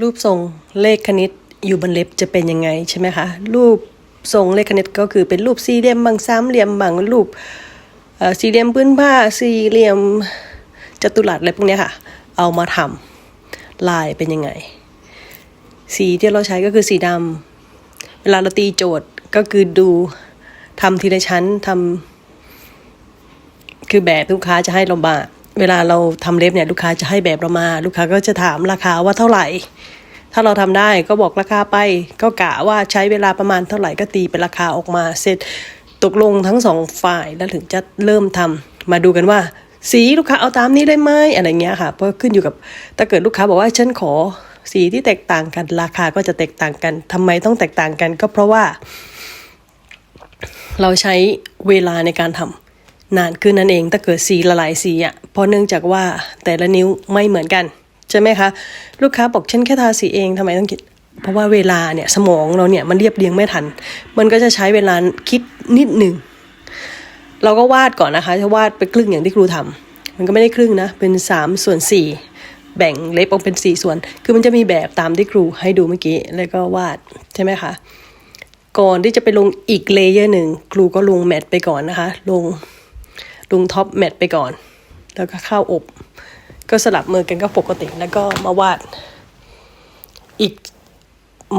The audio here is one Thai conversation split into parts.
รูปทรงเลขคณิตอยู่บนเล็บจะเป็นยังไงใช่ไหมคะรูปทรงเลขคณิตก็คือเป็นรูปสี่เหลี่ยมบางสามเหลี่ยมบางรูปสี่เหลี่ยมพื้นผ้าสี่เหลี่ยมจัตุรัสอะไรพวกนี้ค่ะ เอามาทำลายเป็นยังไง สีที่เราใช้ก็คือสีดำเวลาเราตีโจทย์ก็คือดูทำทีละชั้นทำคือแบบลูกค้าจะให้เรามา เวลาเราทำเล็บเนี่ยลูกค้าจะให้แบบเรามา ลูกค้าก็จะถามราคาว่าเท่าไหร่ ถ้าเราทำได้ก็บอกราคาไป ก็กะว่าใช้เวลาประมาณเท่าไหร่ก็ตีเป็นราคาออกมาเสร็จตกลงทั้งสองฝ่ายแล้วถึงจะเริ่มทำมาดูกันว่า สีลูกค้าเอาตามนี้ได้ไหมอะไรเงี้ยค่ะเพราะขึ้นอยู่กับถ้าเกิดลูกค้าบอกว่าฉันขอสีที่แตกต่างกันราคาก็จะแตกต่างกันทำไมต้องแตกต่างกันก็เพราะว่า เราใช้เวลาในการทำ นานขึ้นนั่นเอง ถ้าเกิดสีละลายสีอะเพราะเนื่องจากว่าแต่ละนิ้วไม่เหมือนกันใช่ไหมคะ ลูกค้าบอกฉันแค่ทาสีเองทำไมต้องคิดเพราะว่าเวลาเนี่ยสมองเราเนี่ยมันเรียบเรียงไม่ทัน มันก็จะใช้เวลาคิดนิดหนึ่งเราก็วาดก่อนนะคะถ้าวาดไปครึ่งอย่างที่ครูทำมันก็ไม่ได้ครึ่งนะ เป็นสามส่วนสี่แบ่งเล็บออกเป็นสี่ส่วน คือมันจะมีแบบตามที่ครูให้ดูเมื่อกี้ แล้วก็วาดใช่ไหมคะ ก่อนที่จะไปลงอีกเลเยอร์หนึ่งครูก็ลงแมทไปก่อนนะคะ ลง ลุงท็อปแมทไปก่อน แล้วก็ข้าวอบ ก็สลับมือกันก็ปกติแล้วก็มาวาด อีก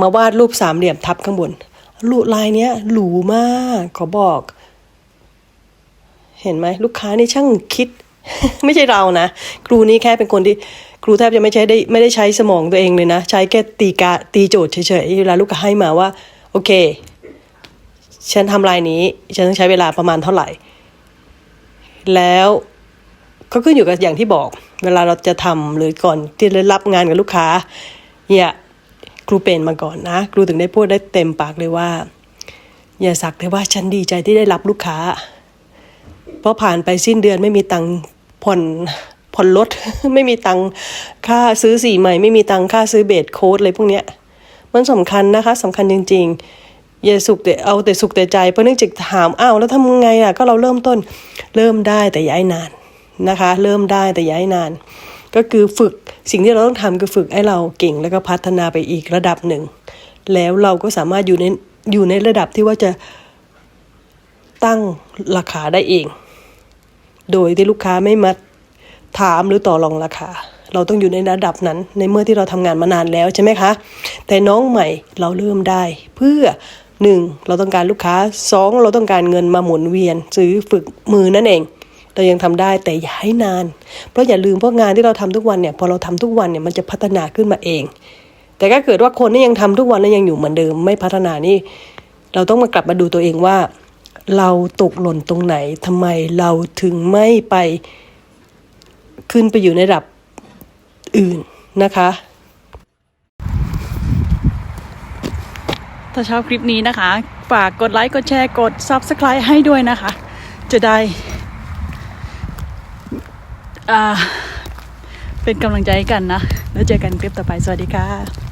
มาวาดรูปสามเหลี่ยมทับข้างบนรูลายเนี้ยหรูมากขอบอก เห็นไหมลูกค้านี่ช่างคิด ไม่ใช่เรานะครูนี่แค่เป็นคนที่ครูแทบจะไม่ใช้ได้ไม่ได้ใช้สมองตัวเองเลยนะ ใช้แค่ตีกาตีโจทย์เฉยๆเวลาลูกค้าให้มาว่า โอเค ฉันทำลายนี้ ฉันต้องใช้เวลาประมาณเท่าไหร่ แล้วก็ขึ้นอยู่กับอย่างที่บอก เวลาเราจะทำหรือก่อนที่จะรับงานกับลูกค้าเนี่ยครูเป็นมาก่อนนะครูถึงได้พูดได้เต็มปากเลยว่า อย่าสักแต่ว่าฉันดีใจที่ได้รับลูกค้า เพราะผ่านไปสิ้นเดือนไม่มีตังค์ผ่อนผ่อนรถไม่มีตังค่าซื้อสีใหม่ ไม่มีตังค่าซื้อเบสโค้ดอะไรพวกเนี้ยมันสำคัญนะคะสำคัญจริง ๆ อย่าสุขแต่เอาแต่สุขแต่ใจเพราะเนื่องจากถามอ้าวแล้วทำไงอะก็เราเริ่มต้นเริ่มได้แต่ย้ายนานนะคะ เริ่มได้แต่ย้ายนาน ก็คือฝึกสิ่งที่เราต้องทำคือฝึกให้เราเก่งแล้วก็พัฒนาไปอีกระดับหนึ่ง แล้วเราก็สามารถอยู่ในอยู่ในระดับที่ว่าจะตั้งราคาได้เอง โดยที่ลูกค้าไม่มาถามหรือต่อรองราคา เราต้องอยู่ในระดับนั้น ในเมื่อที่เราทำงานมานานแล้วใช่ไหมคะ แต่น้องใหม่เราเริ่มได้เพื่อ หนึ่งเราต้องการลูกค้าสองเราต้องการเงินมาหมุนเวียน ซื้อฝึกมือนั่นเอง เรายังทำได้แต่อย่าให้นาน เพราะอย่าลืมพวกงานที่เราทำทุกวันเนี่ยพอเราทำทุกวันเนี่ยมันจะพัฒนาขึ้นมาเอง แต่ถ้าเกิดว่าคนที่ยังทำทุกวันแล้วยังอยู่เหมือนเดิมไม่พัฒนานี่เราต้องมากลับมาดูตัวเองว่า เราตกหล่นตรงไหนทำไมเราถึงไม่ไปขึ้นไปอยู่ในระดับอื่นนะคะ ถ้าชอบคลิปนี้นะคะ ฝากกดไลค์ กดแชร์ กด Subscribe ให้ด้วยนะคะ จะได้เป็นกำลังใจกันนะ แล้วเจอกันคลิปต่อไป สวัสดีค่ะ